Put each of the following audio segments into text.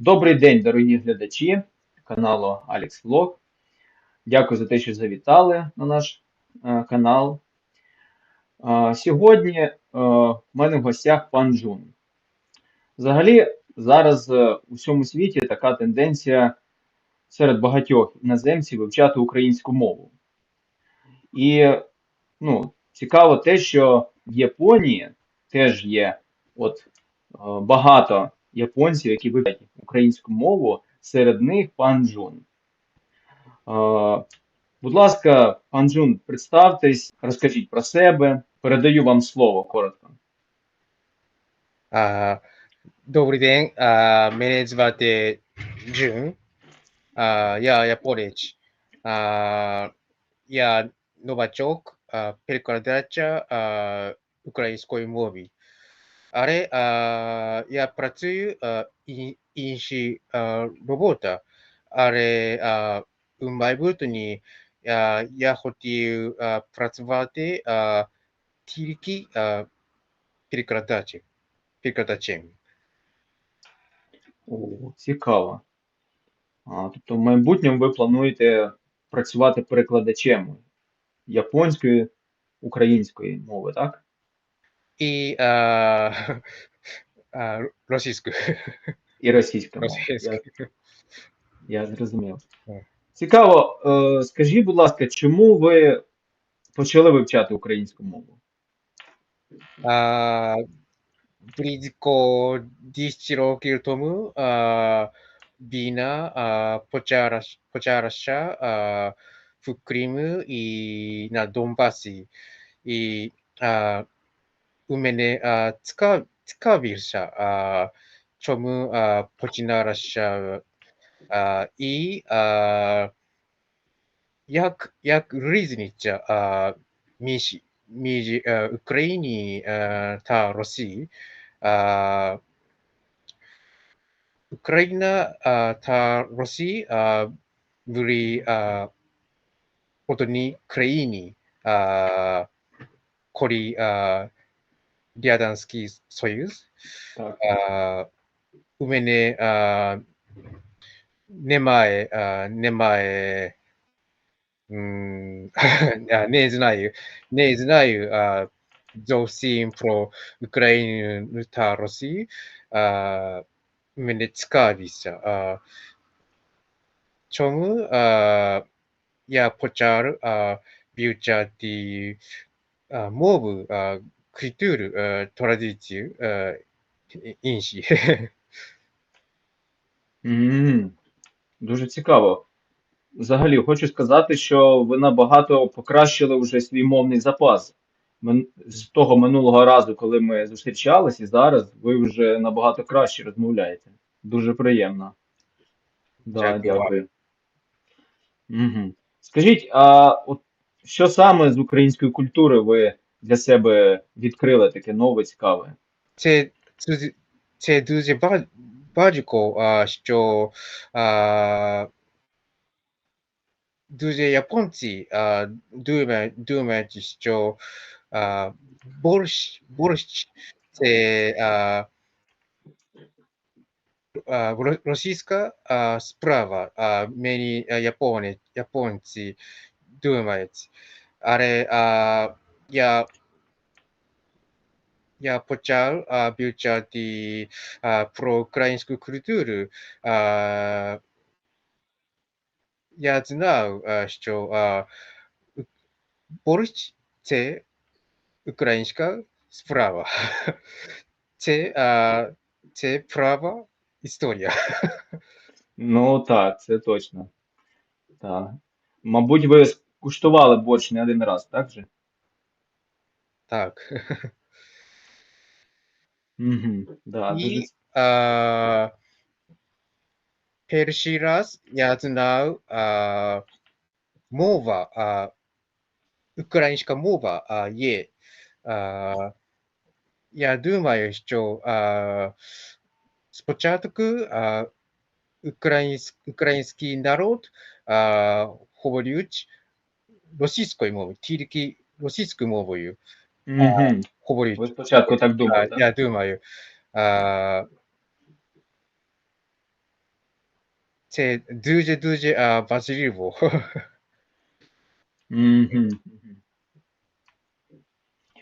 Добрий день, дорогі глядачі каналу Alex Vlog. Дякую за те, що завітали на наш е, канал. Е, Сьогодні е, в мене в гостях пан Джун. Взагалі, зараз у всьому світі така тенденція серед багатьох іноземців вивчати українську мову. І ну, цікаво те, що в Японії теж є от, багато японців, які вивчають українську мову, серед них пан Джун. Е, Будь ласка, пан Джун, представтесь, розкажіть про себе. Передаю вам слово коротко. А, добрый день, а, меня зовут э, Джун, а, я японец, а, я новачок, а, перекладача а, украинской мовы. Але а, я працюю а, і- інші а, робота, але а, у майбутнє а, я хотів а, працювати а, тільки а, перекладачем. перекладачем. О, цікаво. А, тобто, в майбутньому ви плануєте працювати перекладачем японської, української мови, так? І а, а, російською. І російської мови. Я, я зрозумів. Цікаво, е, скажіть, будь ласка, чому ви почали вивчати українську мову? А, близько 10 років тому а, війна а, почалася а, в Криму і на Донбасі. І а, umene uh, tka, tkawilsa uh, chomu uh, pocinarasa uh, i uh, jak, jak riznica uh, miži, miži uh, Ukrajini uh, ta Rosiji uh, Ukrajina uh, ta Rosiji uh, bili uh, ことに、クレイに、あこり、あ Радянський Союз. Так. А, у мене а, немає, а, немає, м, а, не знаю, не знаю а, зовсім про Україну та Росію. А, у мене цікавість. А, чому а, я почав а, вивчати а, мову, а, культуру, а, традицію, а, інші. М, Дуже цікаво. Взагалі, хочу сказати, що ви набагато покращили вже свій мовний запас. З того минулого разу, коли ми зустрічались, і зараз ви вже набагато краще розмовляєте. Дуже приємно. Да, дякую. Угу. Скажіть, а от що саме з української культури ви для себе відкрили таке нове, цікаве? це, це, це дуже важко, що а, дуже японці а, думають, думають, що а, борщ, борщ це а, російська а, справа, а мені а, японець, японці думають. Але а, вивчати а, про українську культуру. А, я знав, що борщ це українська справа. Це, права історія. Ну так, це точно. Так. Мабуть, ви куштували борщ не один раз, так же? Так. Угу. Да, дуже І а, перший раз я знав а, мова, а, українська мова а, є. А, я думаю, що а, спочатку а, українсь, український народ а, говорить російською мовою, тільки російською мовою Угу. говорить. Ви спочатку так думали, так? я думаю. А, це дуже-дуже а, важливо. Мгм.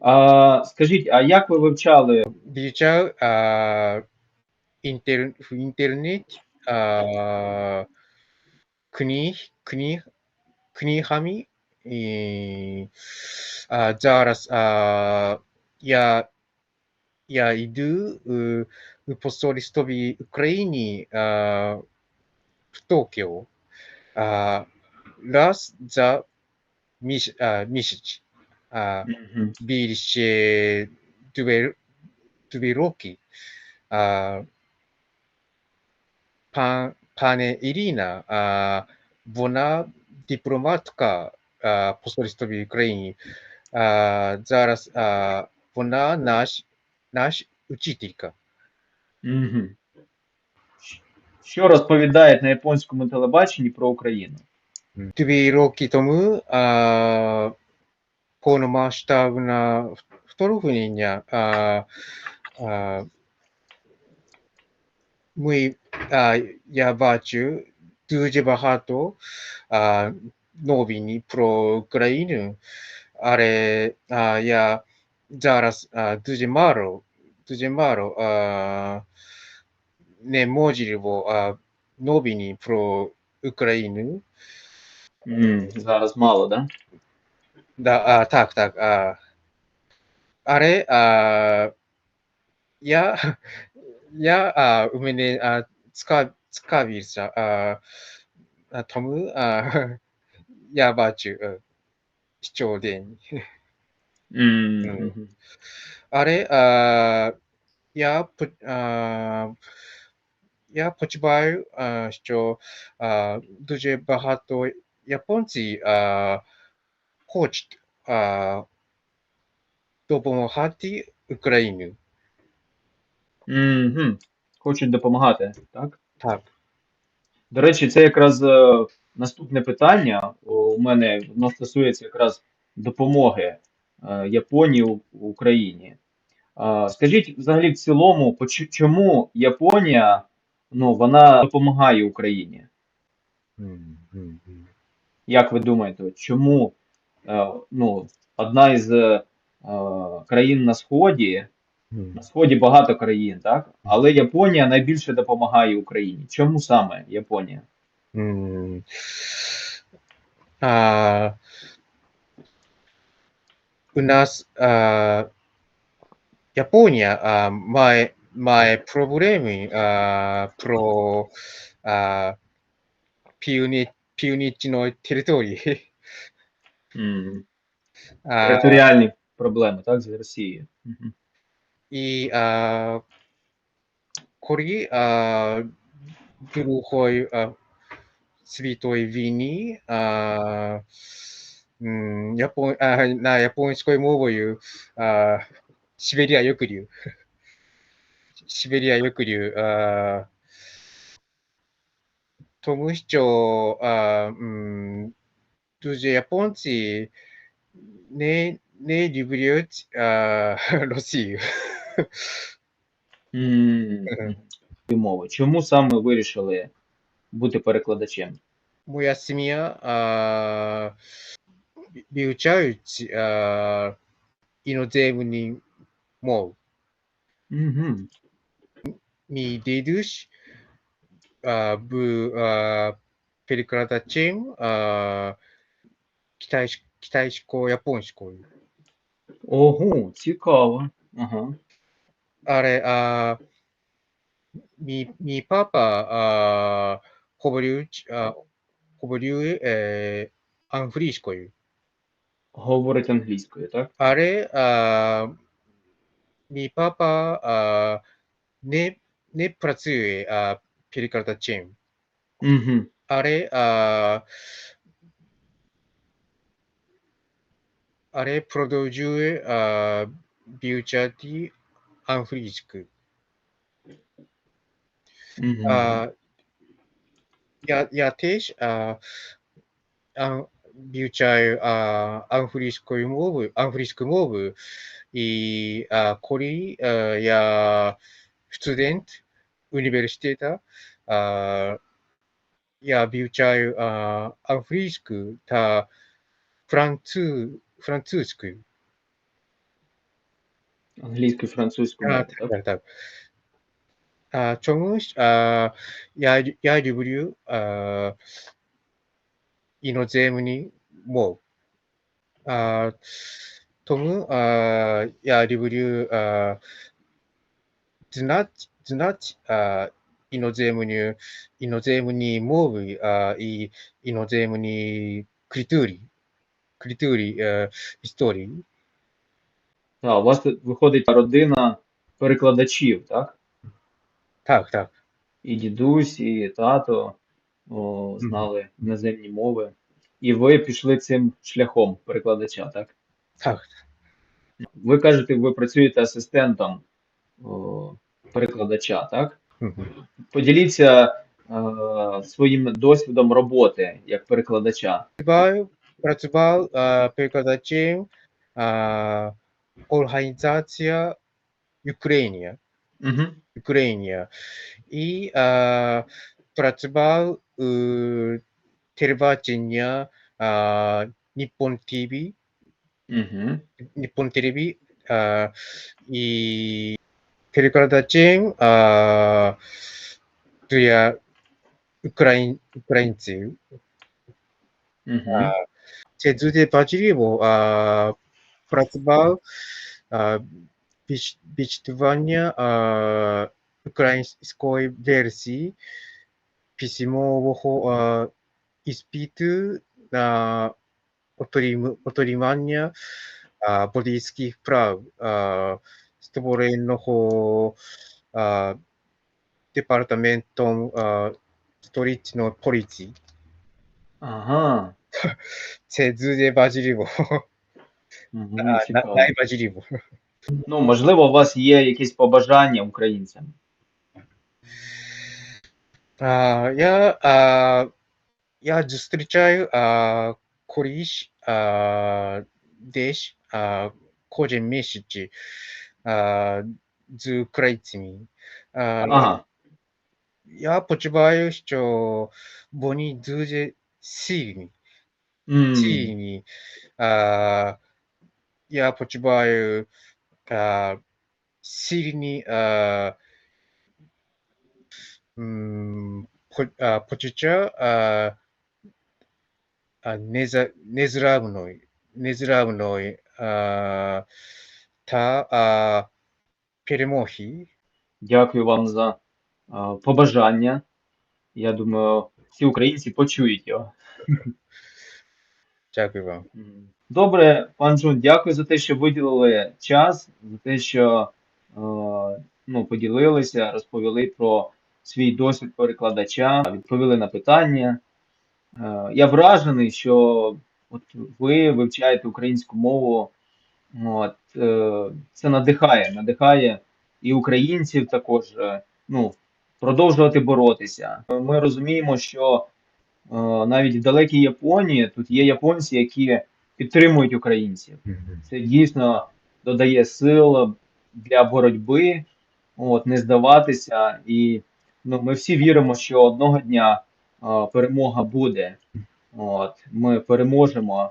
А, скажіть, а як ви вивчали? вивчав а, інтер, в інтернеті а, книг, книг, книгами і а, зараз а, я, я йду у, у посольстві України а, в Токіо а, раз за міс, а, місяць. А, Мгм. більше дві, дві роки. А, пан, пане Ірина, а, вона дипломатка а, посольства України. А, зараз а, вона наш, наш учителька. Мгм. Що розповідають на японському телебаченні про Україну? Дві роки тому а, повномасштабне вторгнення а, а, ми, а, я бачу дуже багато а, новин про Україну, але а, я зараз а, дуже мало, дуже мало а, неможливо а, новини про Україну. М, Зараз мало, да? Да, а, так, так. А, але а, я, я а, у мене а, цікав, цікавився а, а, тому а, я бачу щодень. М, Мгм. мгм. Але я, по- а, я почуваю, що дуже багато японців хочуть допомагати Україні. Хочуть допомагати, так? Так. До речі, це якраз е, наступне питання у мене воно стосується якраз допомоги е, Японії у- Україні. Скажіть взагалі в цілому, чому Японія ну, вона допомагає Україні? Як ви думаєте, чому е, ну, одна із е, країн на Сході, на Сході багато країн, так? Але Японія найбільше допомагає Україні. Чому саме Японія? А, у нас а, Японія а, має, має проблеми а, про а, півні, північної території. М, А, Територіальні проблеми, так, з Росією. Мгм. І а, коли а, Другої а, світової війни а, м, япон, а, на японською мовою а, Сибірія Йокурю. Сибірія Йокурю. А, тому що а, м, дуже японці не, не люблять а, Росію. М, Мгм. Мови. Чому саме ви вирішили бути перекладачем? Моя сім'я а, вивчають а, іноземні мови. Угу. Мій дідусь а, був а, перекладачем а, китайсь- китайсько-японською. Ого, цікаво. Ага. Але а, мій, мій папа а, говорив, а, говорив е, англійською. Говорить англійською, так? Але а, мій папа а, не, не працює а, перекладачем. Угу. Але, а, але продовжує а, вивчати англійську. Угу. А, я, я теж а, а, вивчаю а, англійською мовою, англійську мову, і а, коли а, я студент університету, а, я вивчаю а, англійську та француз, французьку. Англійською, французькою А, мовою, так, так? так, так. А, чомусь а, я, я люблю а, іноземні мови. А, тому а, я люблю а, знати, знати а, іноземні, іноземні мови а, і іноземні культури, культури а, історії. Так, у вас тут виходить родина перекладачів, так? Так, так. І дідусь, і тато о, знали іноземні мови. І ви пішли цим шляхом перекладача, так? Так, Ви кажете, ви працюєте асистентом о, перекладача, так? Мгм. Поділіться е, своїм досвідом роботи як перекладача. працював, працював а, перекладачем а, організація Україна, Угу. Україна. І а, працював у телебачення а, Nippon TV, Угу. Nippon TV а, і перекладачем а, для україн, українців. Угу. 제주대 바지리보 아 працював а, більш, більшування а, української версії письмового а, іспиту на отрим, отримання а, поліцейських прав а, створеного а, департаментом а, столичної поліції. Ага. Це дуже важливо. Угу. А, на- Цікаво. найважливо. Ну, можливо, у вас є якісь побажання українцям. А, я, а, я зустрічаю а, а, десь а, кожен місяць а, з українцями. А, Ага. Я почуваю, що вони дуже сильні. М, сильні. А, я почуваю сильні м, по, а, почуття неза, незравної, незравної та перемоги. Дякую вам за а, побажання. Я думаю, всі українці почують його. Дякую вам. Добре, пан Джун, дякую за те, що виділили час, за те, що е, ну, поділилися, розповіли про свій досвід перекладача, відповіли на питання. Е, я вражений, що от ви вивчаєте українську мову. От, е, це надихає, надихає і українців також е, ну, продовжувати боротися. Ми розуміємо, що е, навіть в далекій Японії тут є японці, які підтримують українців. Це дійсно додає сил для боротьби, от, не здаватися. І ну, ми всі віримо, що одного дня е, перемога буде. От, ми переможемо.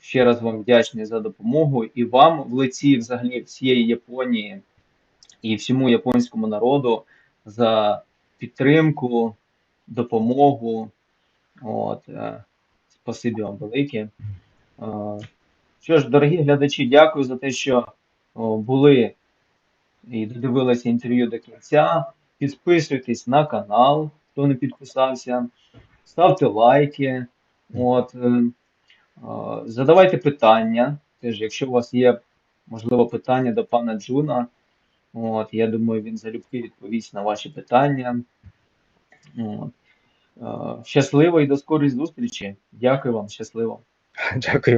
Ще раз вам вдячний за допомогу і вам в лиці взагалі всієї Японії і всьому японському народу за підтримку, допомогу. От, е, спасибі вам велике. Е, Що ж, дорогі глядачі, дякую за те, що були і додивилися інтерв'ю до кінця. Підписуйтесь на канал, хто не підписався, ставте лайки. От, е, е, задавайте питання. Теж, якщо у вас є, можливо, питання до пана Джуна, от, я думаю, він залюбки відповість на ваші питання. От. Щасливо і до скорої зустрічі. Дякую вам, щасливо. ジャック・